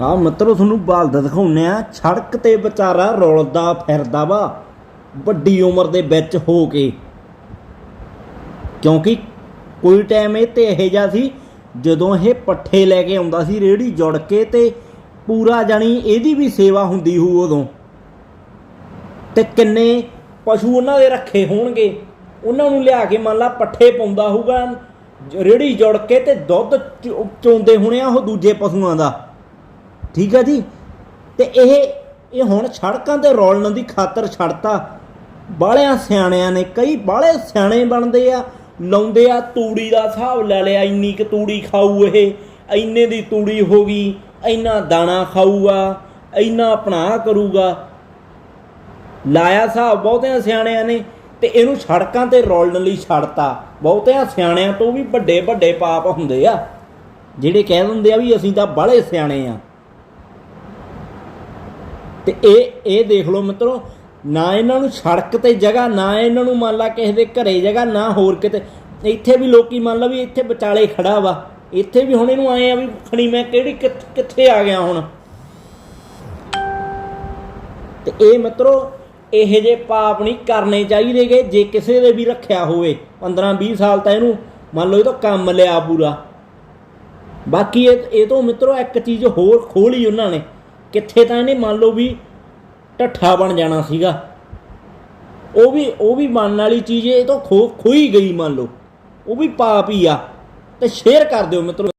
ਆ ਮਿੱਤਰੋ, ਤੁਹਾਨੂੰ ਬਾਲਦਾ ਦਿਖਾਉਨੇ ਆ ਸੜਕ ਤੇ ਵਿਚਾਰਾ ਰੁਲਦਾ ਫਿਰਦਾ ਵਾ, ਵੱਡੀ ਉਮਰ ਦੇ ਵਿੱਚ ਹੋ ਕੇ। ਕਿਉਂਕਿ ਕੋਈ ਟਾਈਮ ਇਹ ਤੇ ਇਹ ਜਾ ਸੀ, ਜਦੋਂ ਇਹ ਪੱਠੇ ਲੈ ਕੇ ਆਉਂਦਾ ਸੀ ਰੇੜੀ ਜੁੜ ਕੇ ਤੇ ਪੂਰਾ ਜਾਣੀ ਇਹਦੀ ਵੀ ਸੇਵਾ ਹੁੰਦੀ ਹੋਊ ਉਦੋਂ। ਤੇ ਕਿੰਨੇ ਪਸ਼ੂ ਉਹਨਾਂ ਦੇ ਰੱਖੇ ਹੋਣਗੇ। ਉਹਨਾਂ ਨੂੰ ਲਿਆ ਕੇ ਮੰਨ ਲਾ ਪੱਠੇ ਪਾਉਂਦਾ ਹੋਊਗਾ ਰੇੜੀ ਜੁੜ ਕੇ ਤੇ ਦੁੱਧ ਚੋਂਦੇ ਹੋਣੇ ਆ ਉਹ ਦੂਜੇ ਪਸ਼ੂਆਂ ਦਾ। ਠੀਕ ਹੈ ਜੀ? ਤੇ ਇਹ ਇਹ ਹੁਣ ਸੜਕਾਂ ਤੇ ਰੋਲਣ ਦੀ ਖਾਤਰ ਛੱਡਤਾ। ਬਾਹਲਿਆਂ ਸਿਆਣਿਆਂ ਨੇ, ਕਈ ਬਾਹਲੇ ਸਿਆਣੇ ਬਣਦੇ ਆ, ਲਾਉਂਦੇ ਆ ਤੂੜੀ ਦਾ ਹਿਸਾਬ ਲੈ ਲਿਆ, ਇੰਨੀ ਕੁ ਤੂੜੀ ਖਾਊ ਇਹ, ਇੰਨੇ ਦੀ ਤੂੜੀ ਹੋ ਗਈ, ਇੰਨਾ ਦਾਣਾ ਖਾਊਗਾ, ਇੰਨਾ ਆਪਣਾ ਕਰੂਗਾ। ਲਾਇਆ ਹਿਸਾਬ ਬਹੁਤਿਆਂ ਸਿਆਣਿਆਂ ਨੇ, ਤੇ ਇਹਨੂੰ ਸੜਕਾਂ ਤੇ ਰੋਲਣ ਲਈ ਛੱਡਤਾ। ਬਹੁਤਿਆਂ ਸਿਆਣਿਆਂ ਤੋਂ ਵੀ ਵੱਡੇ ਵੱਡੇ ਪਾਪ ਹੁੰਦੇ ਆ, ਜਿਹੜੇ ਕਹਿ ਦਿੰਦੇ ਆ ਵੀ ਅਸੀਂ ਤਾਂ ਬਾਹਲੇ ਸਿਆਣੇ ਆ। ਤੇ ਇਹ ਇਹ ਦੇਖ ਲਓ ਮਿੱਤਰੋ, ਨਾ ਇਹਨਾਂ ਨੂੰ ਸੜਕ ਤੇ ਜਗ੍ਹਾ, ਨਾ ਇਹਨਾਂ ਨੂੰ ਮੰਨ ਲਾ ਕਿਸੇ ਦੇ ਘਰੇ ਜਗ੍ਹਾ, ਨਾ ਹੋਰ ਕਿਤੇ। ਇੱਥੇ ਵੀ ਲੋਕੀ ਮੰਨ ਲਾ ਵੀ ਇੱਥੇ ਵਿਚਾਲੇ ਖੜਾ ਵਾ। ਇੱਥੇ ਵੀ ਹੁਣ ਇਹਨੂੰ ਆਏ ਆ ਵੀ ਖਣੀ ਮੈਂ ਕਿਹੜੀ ਕਿੱਥ- ਕਿੱਥੇ ਆ ਗਿਆ ਹੁਣ? ਤੇ ਇਹ ਮਿੱਤਰੋ, ਇਹੋ ਜੇ ਪਾਪ ਨਹੀਂ ਕਰਨੇ ਚਾਹੀਦੇਗੇ ਜੇ ਕਿਸੇ ਦੇ ਵੀ ਰੱਖਿਆ ਹੋਵੇ। 15 20 ਸਾਲ ਤਾਂ ਇਹਨੂੰ ਮੰਨ ਲਓ ਇਹ ਤਾਂ ਕੰਮ ਲਿਆ ਪੂਰਾ। ਬਾਕੀ ਇਹ ਇਹ ਤੋਂ ਮਿੱਤਰੋ ਇੱਕ ਚੀਜ਼ ਹੋਰ ਖੋਲੀ ਉਹਨਾਂ ਨੇ। ਕਿੱਥੇ ਤਾਂ ਇਹਨੇ ਮੰਨ ਲਓ ਵੀ ਢੱਠਾ ਬਣ ਜਾਣਾ ਸੀਗਾ। ਉਹ ਵੀ ਉਹ ਵੀ ਮੰਨਣ ਵਾਲੀ ਚੀਜ਼ ਇਹ ਤੋਂ ਖੋ ਖੋਈ ਗਈ ਮੰਨ ਲਓ। ਉਹ ਵੀ ਪਾਪ ਹੀ ਆ। ਤੇ ਸ਼ੇਅਰ ਕਰ ਦਿਓ ਮਿੱਤਰੋ।